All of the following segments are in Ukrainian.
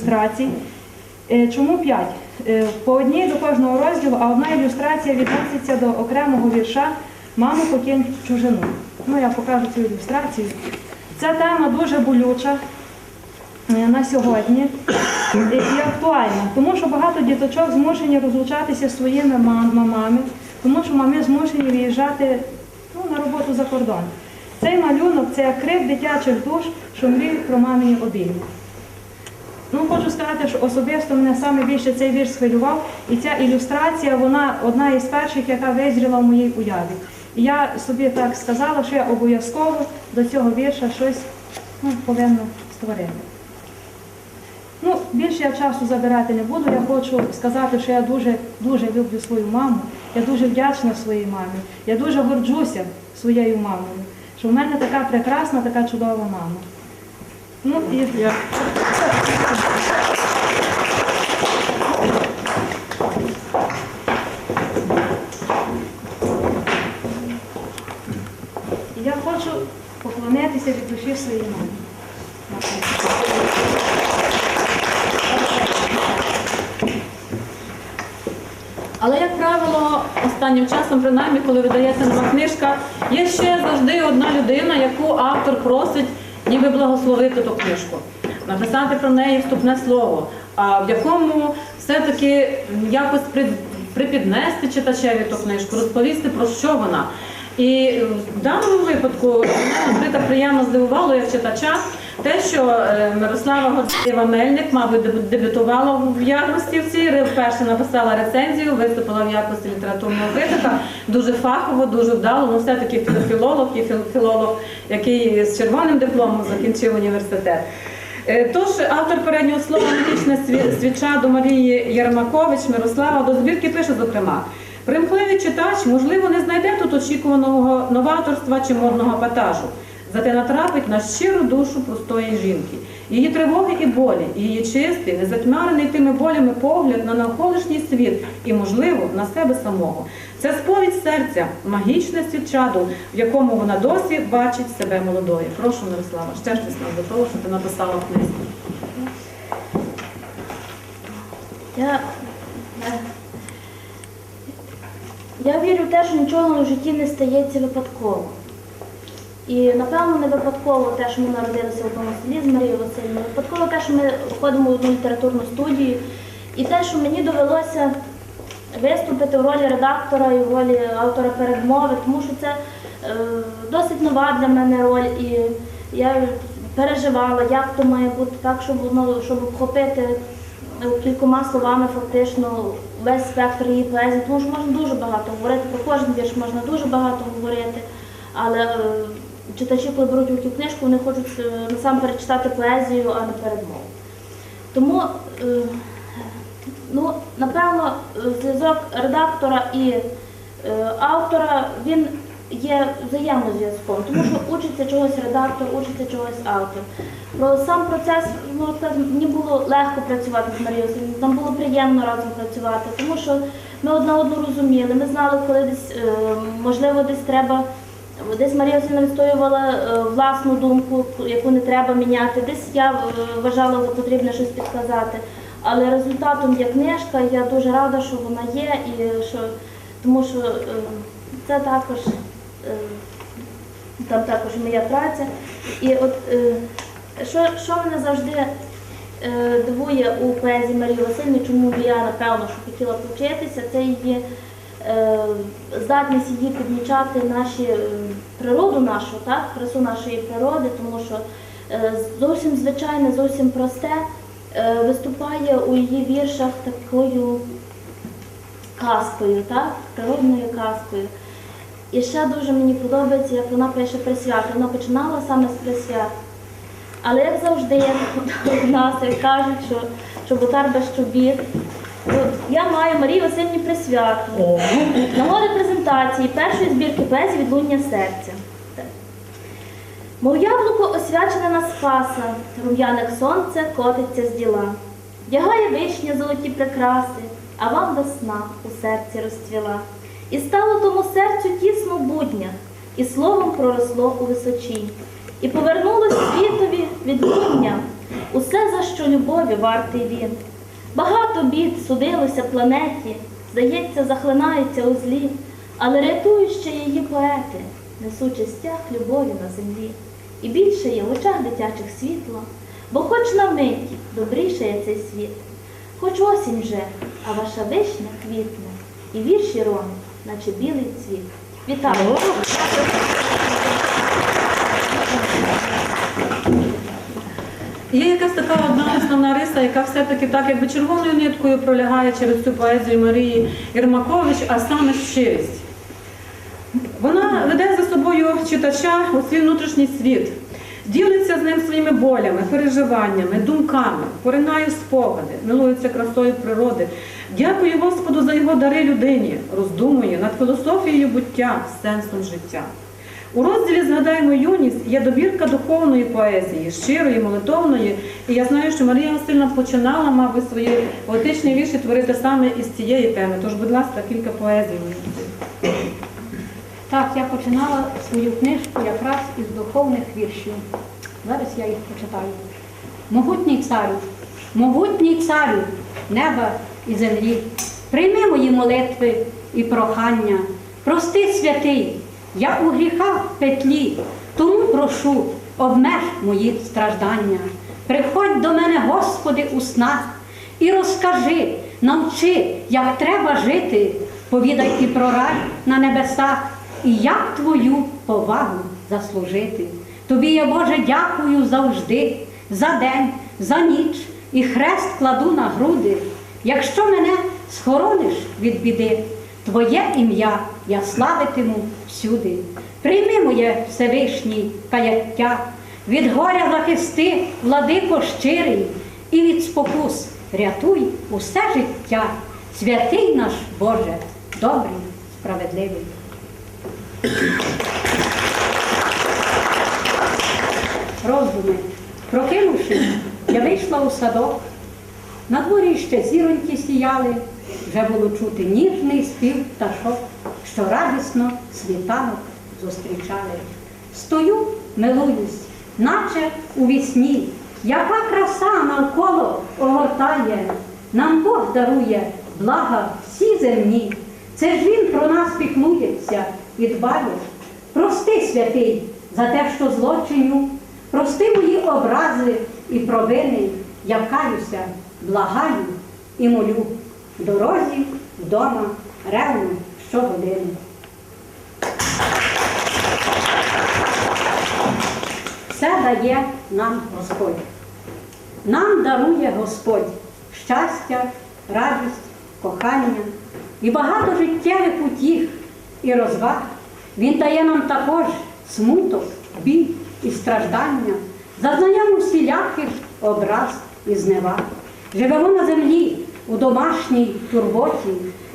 ілюстрацій. Е, Чому п'ять? Е, По одній до кожного розділу, а одна ілюстрація відноситься до окремого вірша Маму покинь чужину. Ну, я покажу цю ілюстрацію. Ця тема дуже болюча е, на сьогодні і актуальна, тому що багато діточок змушені розлучатися зі своїми мамами, тому що мами змушені виїжджати ну, на роботу за кордон. Цей малюнок це крик дитячих душ, що мріють про мамині обійми. Ну, хочу сказати, що особисто мене саме більше цей вірш схвилював, і ця ілюстрація, вона одна із перших, яка визріла в моїй уяві. І я собі так сказала, що я обов'язково до цього вірша щось ну, повинна створити. Ну, більше я часу забирати не буду. Я хочу сказати, що я дуже, дуже люблю свою маму. Я дуже вдячна своїй мамі. Я дуже горджуся своєю мамою, що в мене така прекрасна, така чудова мама. Ну, і Я хочу від душі. Але, як правило, останнім часом, принаймні, коли видається нова книжка, є ще завжди одна людина, яку автор просить ніби благословити ту книжку, написати про неї вступне слово, а в якому все-таки якось припіднести читачеві ту книжку, розповісти про що вона. І в даному випадку мене приємно здивувало як читача те, що е, Мирослава Гордієва Мельник, мабуть, дебютувала в якості цій, вперше написала рецензію, виступила в якості літературного критика, дуже фахово, дуже вдало, ну все-таки філ- філолог і філолог, який з червоним дипломом закінчив університет. Е, Тож автор переднього слова «Магічне сві- свіча» до Марії Єрмакович Мирослава до збірки пише, зокрема, Примхливий читач, можливо, не знайде тут очікуваного новаторства чи модного патажу. Зате натрапить на щиру душу простої жінки. Її тривоги і болі, її чистий, незатьмарений тими болями погляд на навколишній світ і, можливо, на себе самого. Це сповідь серця, магічне свічаду, в якому вона досі бачить себе молодою. Прошу, Мирослава, щастя нас до того, що ти написала в. Я, е, я вірю в те, що нічого в житті не стається випадково. І напевно не випадково те, що ми народилися в одному селі з Марією Васильівною, випадково те, що ми ходимо в одну літературну студію, і те, що мені довелося виступити в ролі редактора і в ролі автора передмови, тому що це е, досить нова для мене роль, і я переживала, як то має бути так, щоб воно щоб обхопити е, кількома словами фактично весь спектр її поезії, тому що можна дуже багато говорити, про кожен вірш можна дуже багато говорити, але е, читачі, коли беруть у цю книжку, вони хочуть е, насамперед читати поезію, а не передмову. Тому, е, ну, напевно, зв'язок редактора і автора він є взаємозв'язком, тому що учиться чогось редактор, учиться чогось автор. Про сам процес ну, так, мені було легко працювати з Марією нам було приємно разом працювати, тому що ми одна одну розуміли, ми знали, коли десь, е, можливо, десь треба. Десь Марія Васильівна відстоювала е, власну думку, яку не треба міняти. Десь я е, вважала за потрібне щось підказати. Але результатом є книжка, я дуже рада, що вона є, і що тому що це також там також моя праця. І от е, що, що мене завжди е, дивує у поезії Марії Васильівни, чому я напевно що хотіла повчитися, це її е, здатність її підмічати наші е, природу нашу, так, красу нашої природи, тому що е, зовсім звичайне, зовсім просте е, виступає у її віршах такою казкою, так, природною казкою. І ще дуже мені подобається, як вона пише присвят. Вона починала саме з присвят. Але як завжди, у нас як кажуть, що чоботар без чобіт, я маю Марії Васильівні присвяту. Нагоди презентації першої збірки поезії відлуння серця. Мов яблуко освячене на Спаса, рум'яних сонце котиться з діла. Вдягає вишня золоті прикраси, а вам весна у серці розцвіла. І стало тому серцю тісно в буднях, і словом проросло у височі. І повернулось світові відлуння, усе, за що любові вартий він. Багато бід судилося планеті, здається, захлинаються у злі, але рятують ще її поети, несучи стяг любові на землі. І більше є в очах дитячих світло, бо хоч на миті добрішає цей світ, хоч осінь вже, а ваша вишня квітне, і вірші рони, наче білий цвіт. Вітаю! Є якась така одна основна риса, яка все-таки так якби червоною ниткою пролягає через цю поезію Марії Єрмакович, а саме щирість. Вона веде за собою читача у свій внутрішній світ, ділиться з ним своїми болями, переживаннями, думками, поринає спогади, милується красою природи, дякує Господу за його дари людині, роздумує над філософією буття, сенсом життя. У розділі Згадаємо юність є добірка духовної поезії, щирої, молитовної. І я знаю, що Марія Васильівна починала, мабуть, свої поетичні вірші творити саме із цієї теми. Тож, будь ласка, кілька поезій. Так, я починала свою книжку якраз із духовних віршів. Зараз я їх почитаю. Могутній царю, могутній царю неба і землі, прийми мої молитви і прохання, прости святий, я у гріхах петлі, тому прошу, обмеж мої страждання. Приходь до мене, Господи, у снах і розкажи, навчи, як треба жити, повідай і про рай на небесах, і як твою повагу заслужити. Тобі я, Боже, дякую завжди, за день, за ніч, і хрест кладу на груди. Якщо мене схорониш від біди, Твоє ім'я я славитиму всюди. Прийми моє Всевишній каяття, від горя захисти, владико щирий, і від спокус рятуй усе життя. Святий наш Боже, добрий, справедливий. Роздуми. Прокинувшись, я вийшла у садок. На дворі ще зіроньки сіяли, вже було чути ніжний спів пташок, що радісно світанок зустрічали. Стою, милуюсь, наче у вісні, яка краса навколо огортає, нам Бог дарує блага всі земні. Це ж він про нас піклується дбає. Прости, святий, за те, що злочиню, прости мої образи і провини, я каюся, благаю і молю. В дорозі, вдома, ревно щогодини. Все дає нам Господь. Нам дарує Господь щастя, радість, кохання і багато життєвих утіх і розваг. Він дає нам також смуток, біль і страждання, зазнаємо всіляких образ і зневаг. Живемо на землі у домашній турботі,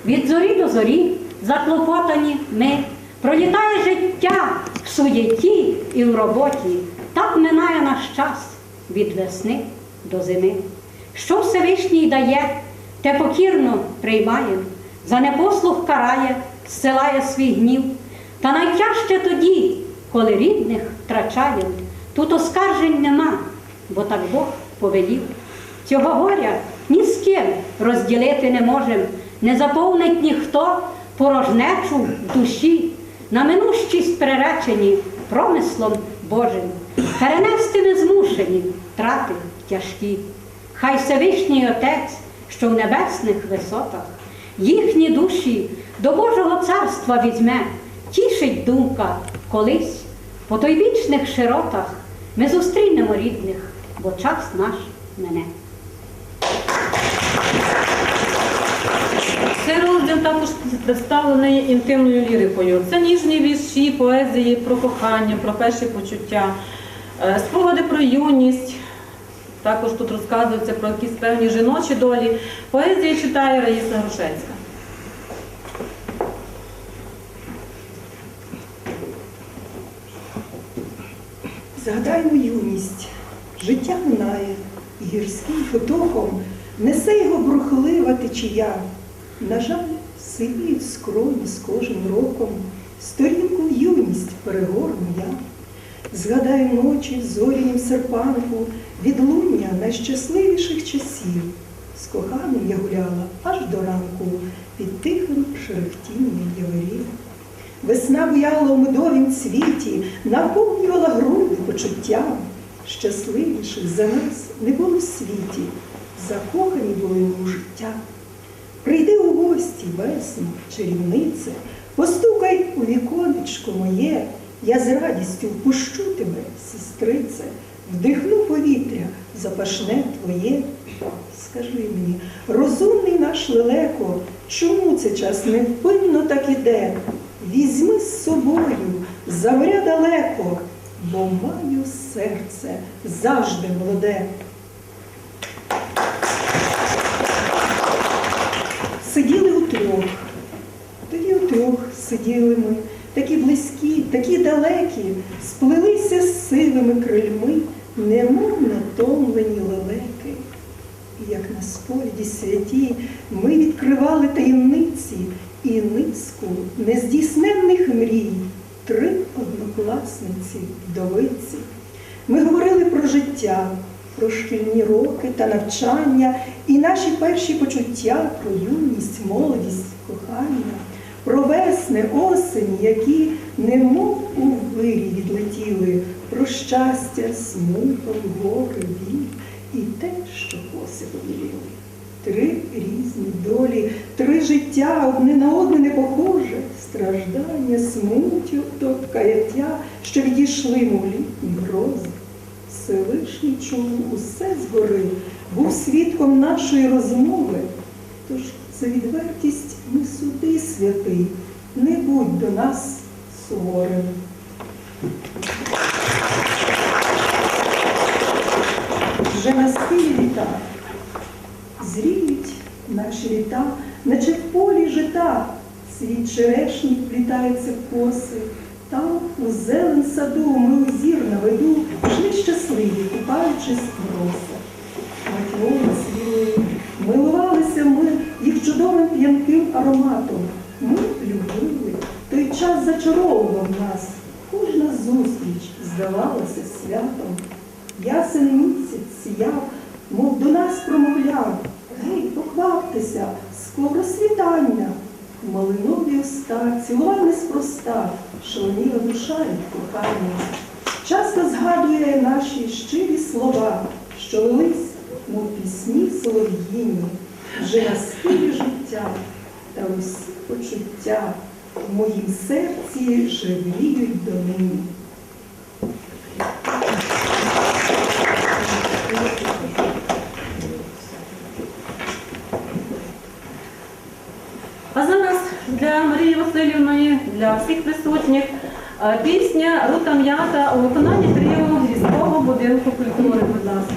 від зорі до зорі заклопотані ми. Пролітає життя в суєті і в роботі. Так минає наш час від весни до зими. Що Всевишній дає, те покірно приймає, за непослух карає, зсилає свій гнів. Та найтяжче тоді, коли рідних втрачає, тут оскаржень нема, бо так Бог повелів. Цього горя ні з ким розділити не можем, не заповнить ніхто порожнечу в душі, на минущість приречені промислом Божим. Перенести не змушені втрати тяжкі. Хай Всевишній Отець, що в небесних висотах, їхні душі до Божого царства візьме, тішить думка колись по той вічних широтах ми зустрінемо рідних, бо час наш мене. Цей розділ також представлений інтимною лірикою. Це ніжні вірші, поезії про кохання, про перші почуття, е, спогади про юність. Також тут розказується про якісь певні жіночі долі. Поезії читає Раїса Грушецька. Згадаймо юність, життя минає, і гірським потоком несе його брухлива течія. На жаль, сивіють скроні з кожним роком, сторінку юність перегорну я. Згадаю ночі зорянім серпанку, відлуння найщасливіших часів. З коханим я гуляла аж до ранку під тихим шерехтінням яворів. Весна буяла у медовім цвіті, наповнювала груди почуттям. Щасливіших за нас не було в світі, закохані були у життя. Прийди у гості, весно, чарівнице, постукай у віконечко моє, я з радістю впущу тебе, сестрице, вдихну повітря, запашне твоє. Скажи мені, розумний наш лелеко, чому цей час невпинно так іде? Візьми з собою, завря далеко, бо маю серце завжди молоде. Сиділи утрьох, тоді утрьох сиділи ми, такі близькі, такі далекі, сплелися з сивими крильми, немов натомлені лелеки. Як на сповіді святі ми відкривали таємниці і низку нездійсненних мрій, три однокласниці, вдовиці. Ми говорили про життя, про шкільні роки та навчання, і наші перші почуття про юність, молодість, кохання, про весни, осені, які немов у вирі відлетіли, про щастя, смуток, гори, біль і те, що коси побіліли. Три різні долі, три життя одне на одне не похоже, страждання, смуток, каяття, що відійшли, мов літні грози. Всевишній чув усе згори, був свідком нашої розмови. Тож за відвертість не суди святий, не будь до нас суворим. На літа зріють наші літа, наче в полі жита, світ черешні вплітається в коси. Там у зелен саду ми у зір на виду йшли щасливі, купаючись в росах. Матьони свіли, милувалися ми їх чудовим п'янким ароматом. Ми любили, той час зачаровував нас. Кожна зустріч здавалася святом. Ясен місяць сіяв, мов до нас промовляв. Гей, покваптеся, скоро світання. Малинові уста, цілував неспроста, шаленіла душа від кохання. Часто згадує наші щирі слова, що лились, мов пісні солов'їні, вже на схилі життя та усі почуття в моїм серці живріють донині. А зараз для Марії Васильівної, для всіх присутніх, е, пісня Рута М'ята у виконанні тріо грізького будинку культури, будь ласка.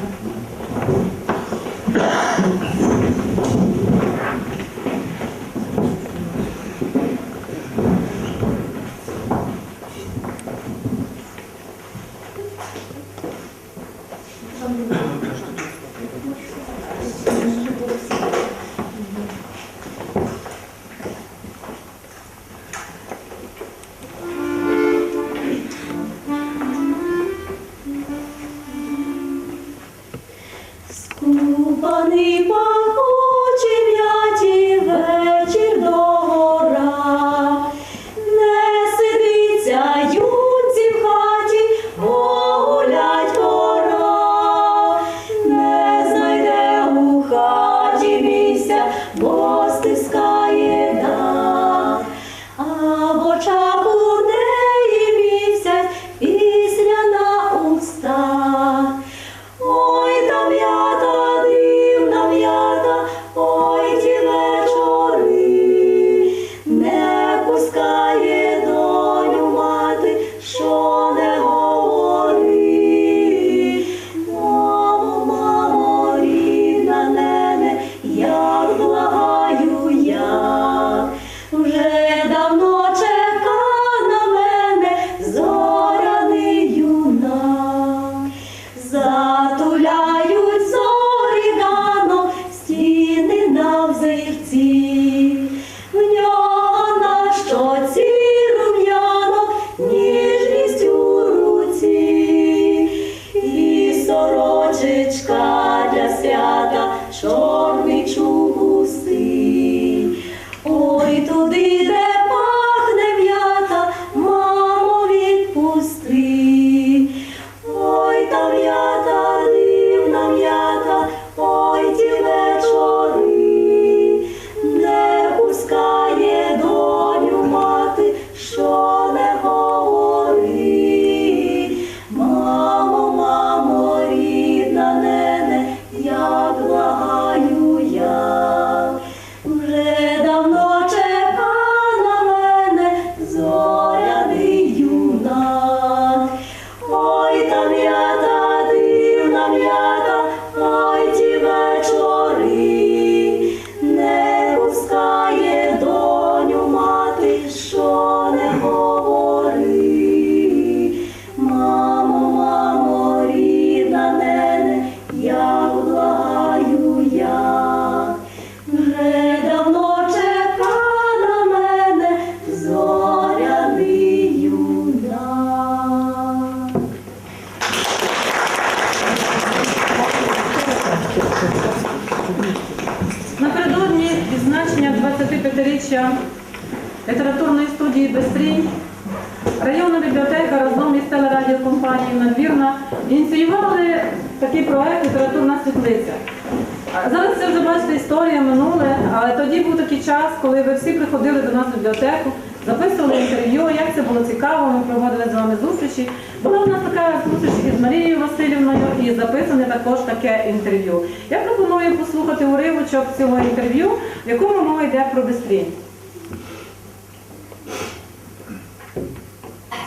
Зараз це вже бачите історія минуле, але тоді був такий час, коли ви всі приходили до нас в бібліотеку, записували інтерв'ю, як це було цікаво, ми проводили з вами зустрічі. Була у нас така зустріч із Марією Васильівною і записане також таке інтерв'ю. Я пропоную послухати уривочок цього інтерв'ю, в якому мова йде про Бестрінь.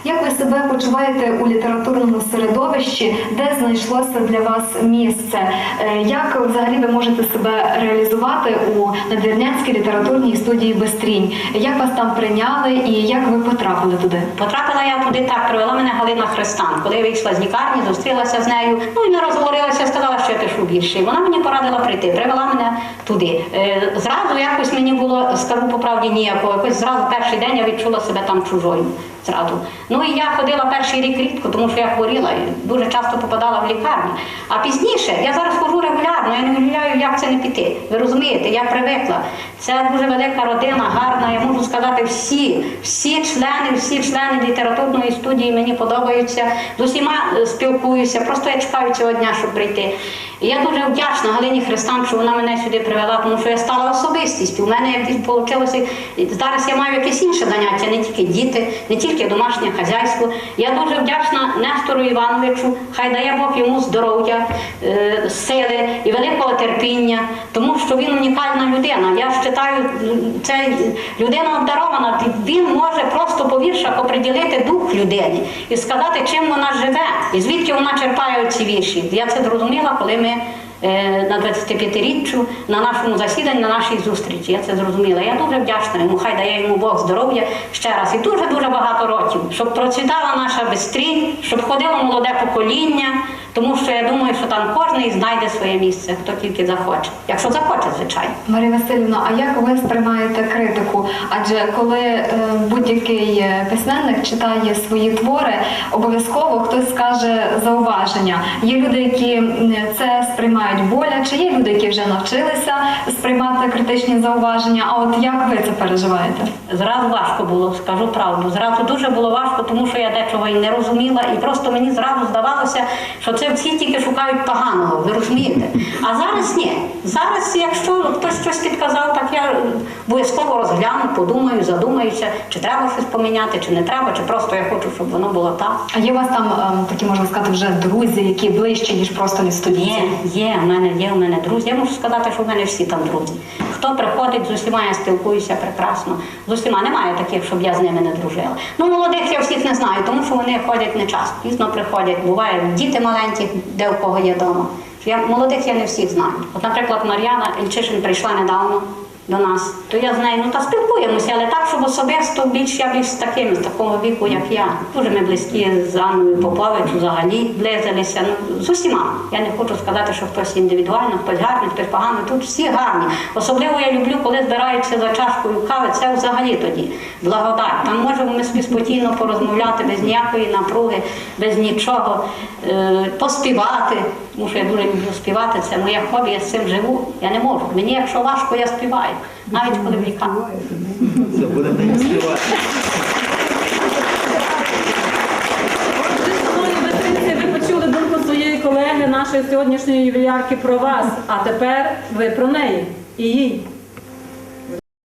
Як ви себе почуваєте у літературному середовищі, де знайшлося для вас місце? Е, Як взагалі ви можете себе реалізувати у надвірнянській літературній студії Бестрінь? Як вас там прийняли і як ви потрапили туди? Потрапила я туди так, привела мене Галина Христан. Коли я вийшла з лікарні, зустрілася з нею, ну і ми розговорилися, сказала, що я пишу вірші. І Вона мені порадила прийти, привела мене туди. Е, зразу якось мені було, скажу по правді, ніякого. Якось зразу перший день я відчула себе там чужою. Зразу. Ну і я ходила перший рік рідко, тому що я хворіла і дуже часто попадала в лікарні. А пізніше я зараз ходжу регулярно, я не уявляю, як це не піти. Ви розумієте, я привикла. Це дуже велика родина, гарна. Я можу сказати, всі, всі члени, всі члени літературної студії мені подобаються. З усіма е, спілкуюся. Просто я чекаю цього дня, щоб прийти. І я дуже вдячна Галині Христан, що вона мене сюди привела, тому що я стала особистістю. У мене якось вийшло, зараз я маю якесь інше заняття, не тільки діти, не тільки домашнє хазяйство. Я дуже вдячна Нестору Івановичу, хай дає Бог йому здоров'я, е, сили і великого терпіння, тому що він унікальна людина. Я вважаю, це людина обдарована. Він може просто по віршах оприділити дух людини і сказати, чим вона живе, і звідки вона черпає ці вірші. Я це зрозуміла, коли ми е, на 25-річчю на нашому засіданні, на нашій зустрічі. Я це зрозуміла. Я дуже вдячна йому. Хай дає йому Бог здоров'я ще раз і дуже дуже багато років, щоб процвітала наша бистрінь, щоб ходило молоде покоління. Тому що я думаю, що там кожен знайде своє місце, хто тільки захоче. Якщо захоче, звичайно. Марія Васильівна, а як ви сприймаєте критику? Адже коли е, будь-який е, письменник читає свої твори, обов'язково хтось скаже зауваження. Є люди, які це сприймають боляче, є люди, які вже навчилися сприймати критичні зауваження. А от як ви це переживаєте? Зразу важко було, скажу правду. Зразу дуже було важко, тому що я дечого і не розуміла, і просто мені зразу здавалося, що це всі тільки шукають поганого, ви розумієте? А зараз ні. Зараз, якщо хтось щось підказав, так я обов'язково розгляну, подумаю, задумаюся, чи треба щось поміняти, чи не треба, чи просто я хочу, щоб воно було так. А є у вас там ем, такі, можна сказати, вже друзі, які ближчі, ніж просто лістодійці? Є, є, в мене є в мене друзі. Я можу сказати, що в мене всі там друзі. Хто приходить, з усіма я спілкуюся прекрасно. З усіма немає таких, щоб я з ними не дружила. Ну, молодих я всіх не знаю, тому що вони ходять не часто. Пізно приходять. Буває діти маленькі, де у кого є вдома. Я молодих я не всіх знаю. От, наприклад, Мар'яна Ільчишин прийшла недавно до нас, то я з нею ну та спілкуємося, але так, щоб особисто більш я більш з таким, з такого віку, як я. Дуже ми близькі з Анною Попович, взагалі близилися. Ну з усіма. Я не хочу сказати, що хтось індивідуально, хтось гарний, хтось поганий. Тут всі гарні. Особливо я люблю, коли збираються за чашкою кави. Це взагалі тоді благодать. Там можемо ми собі спокійно порозмовляти без ніякої напруги, без нічого, е, поспівати. Тому що я дуже люблю співати. Це моє хобі, я з цим живу. Я не можу. Мені, якщо важко, я співаю, навіть коли в лікарні. Це буде не співати. Отже, шановні бестринці, ви почули думку своєї колеги, нашої сьогоднішньої ювілярки про вас. А тепер ви про неї і їй.